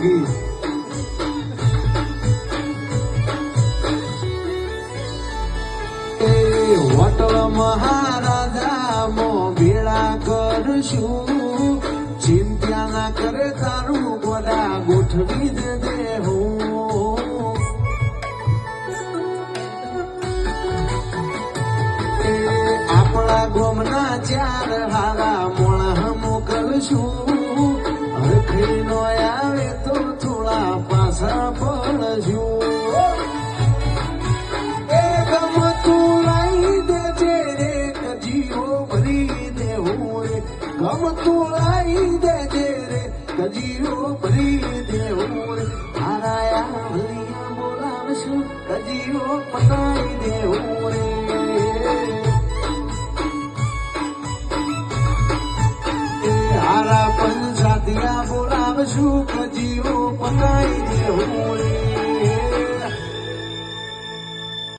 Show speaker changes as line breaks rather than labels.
એ મહારાજા, મો ભેળા કરશું. ચિંતા ના કરે તારું ગોડા ગોઠવી દે દે હું આપણા ગોમના ચાર હારા મોણા મોકલશું ગમતું લાઈ દેજે રે કજીઓ ભરી દેવું રે. બોલાવશું કજીઓ પતાઈ દેવું રે. હારા પંચાતિયા બોલાવશું કજીઓ પતાઈ